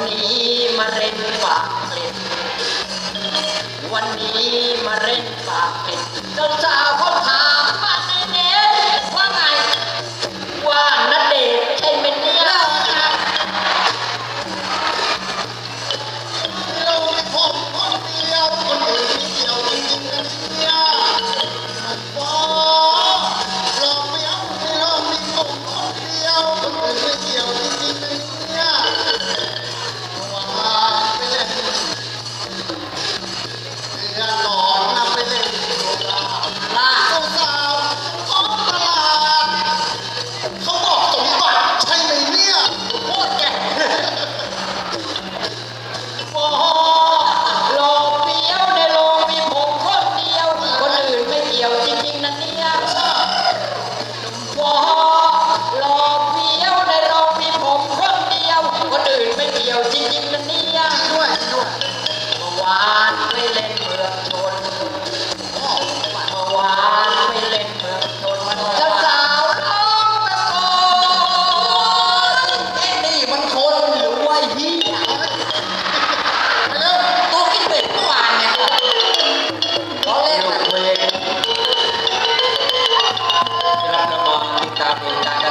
วันนี้มาเล่นปากเกร็ดวันนี้มาเล่นปากเป็ดเจ้าสาวเขาถา